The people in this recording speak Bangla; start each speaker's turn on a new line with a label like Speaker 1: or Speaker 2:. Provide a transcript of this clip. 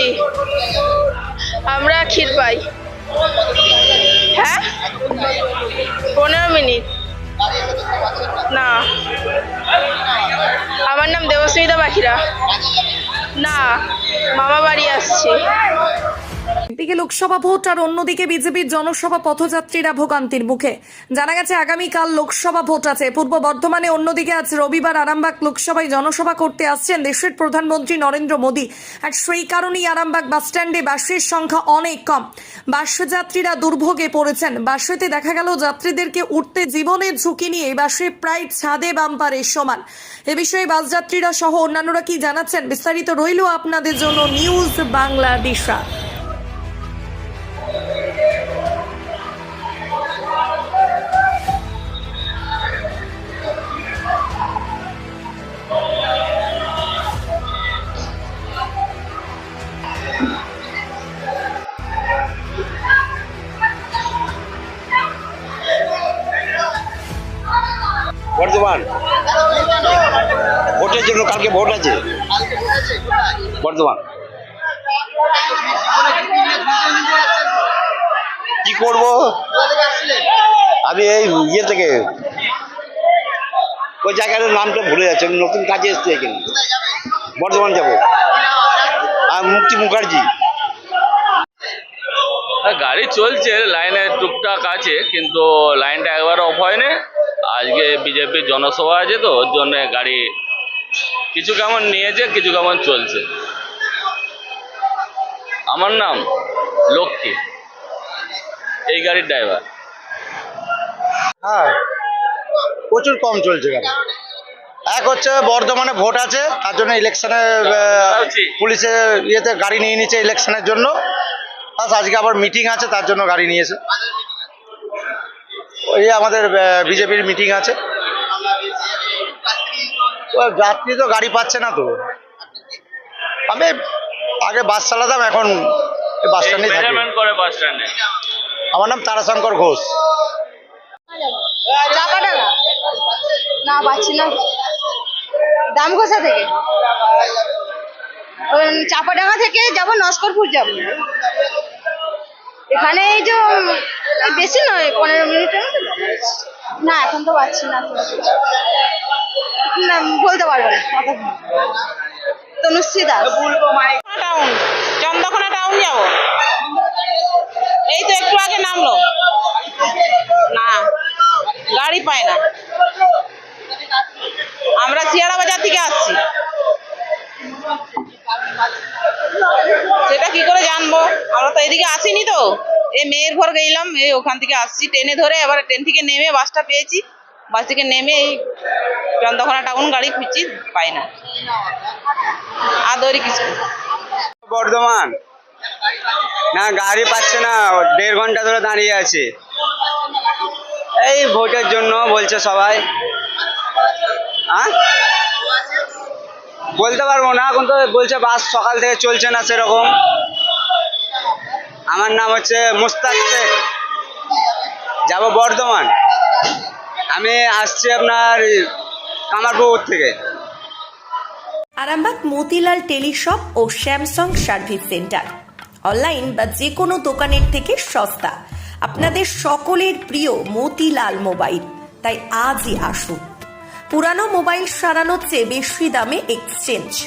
Speaker 1: থেকে আমরা ক্ষীর পাই। হ্যাঁ? পনেরো মিনিট। না। আমার নাম দেবস্মিতা পাখিরা। না মামা বাড়ি আসছি।
Speaker 2: একদিকে লোকসভা ভোট আর অন্যদিকে বিজেপির জনসভা পথযাত্রীরা ভোগান্তির মুখে। জানা গেছে, আগামীকাল লোকসভা ভোট আছে। পূর্ব বর্ধমানে অন্যদিকে আজ রবিবার আরামবাগ লোকসভায় জনসভা করতে আসছেন দেশের প্রধানমন্ত্রী নরেন্দ্র মোদী। আর সেই কারণেই আরামবাগ বাসস্ট্যান্ডে বাসের সংখ্যা অনেক কম। বাস যাত্রীরা দুর্ভোগে পড়েছেন। বাসেতে দেখা গেল, যাত্রীদেরকে উঠতে জীবনের ঝুঁকি নিয়ে বাসে প্রায় ছাদে বাম্পারের সমান। এ বিষয়ে বাস যাত্রীরা সহ অন্যান্যরা কি জানাচ্ছেন বিস্তারিত রইল আপনাদের জন্য নিউজ বাংলাদেশা
Speaker 3: বর্ধমান ভোটের জন্য কালকে ভোট আছে? বর্ধমান কি করব? আমি এই ইয়ে থেকে ওই জায়গাটার নামটা ভুলে যাচ্ছে আমি নতুন কাজে এসছি এখানে। বর্ধমান যাব। আর মুক্তি মুখার্জি।
Speaker 4: হ্যাঁ, গাড়ি চলছে লাইনে টুকটাক আছে কিন্তু লাইনটা একবার অফ হয়নি। আজকে বিজেপির জনসভা আছে তো ওর জন্য গাড়ি কিছু কেমন নিয়েছে কিছু কেমন চলছে। আমার নাম লক্ষ্মী এই গাড়ির ড্রাইভার
Speaker 5: হ্যাঁ প্রচুর কম চলছে গাড়ি। এক হচ্ছে বর্ধমানে ভোট আছে তার জন্য ইলেকশনে পুলিশের ইয়েতে গাড়ি নিয়ে নিচ্ছে ইলেকশনের জন্য। আজকে আবার মিটিং আছে তার জন্য গাড়ি নিয়েছে। ওই আমাদের বিজেপির মিটিং আছে। ও যাত্রী তো গাড়ি পাচ্ছে না তো। আমি আগে বাস চালাতাম এখন বাস
Speaker 4: স্ট্যান্ডে
Speaker 5: আমার নাম তারাশঙ্কর ঘোষ।
Speaker 6: চাপাডাঙ্গা না পাচ্ছি না। থেকে? ওই চাপাডাঙ্গা থেকে যাব নস্করপুর যাব। এখানে এই যে বেশি নয় পনেরো মিনিটের মতো। যাবে। না, এখন তো পাচ্ছি না। না বলতে পারব না তনুশ্রী দাস।
Speaker 1: টাউন চন্দ্রকোনা টাউন যাব। এই তো একটু আগে নামলো। না, গাড়ি পায় না। আমরা শিয়াড়া বাজার থেকে আসছি সেটা কি করে জানব আমরা তো এদিকে আসিনি তো। এই মেয়ের ঘর গেলাম, এই ওখান থেকে আসছি ট্রেনে ধরে। এবার ট্রেন থেকে নেমে বাসটা পেয়েছি। বাস থেকে নেমে এই চন্দ্রকোনা টাউন গাড়ি খুঁজছি, পাই না। আর দৌড়ি কিছু
Speaker 7: বর্ধমান। না, গাড়ি পাচ্ছে না, দেড় ঘণ্টা ধরে দাঁড়িয়ে আছে। এই ভোটের জন্য বলছে সবাই। হ্যাঁ বলতে পারব না এখন তো বলছে বাস সকাল থেকে চলছে না সেরকম। আমার নাম হচ্ছে মুস্তাক শেখ। যাব বর্ধমান। আমি আসছি আপনার কামারপুকুর থেকে।
Speaker 2: আরামবাগ মতিলাল টেলিশপ ও স্যামসাং সার্ভিস সেন্টার। অনলাইন বা যে কোনো দোকানের থেকে সস্তা। আপনাদের সকলের প্রিয় মতিলাল মোবাইল। তাই আজই আসুন। পুরানো মোবাইল সারানোর চেয়ে বেশি দামে এক্সচেঞ্জ।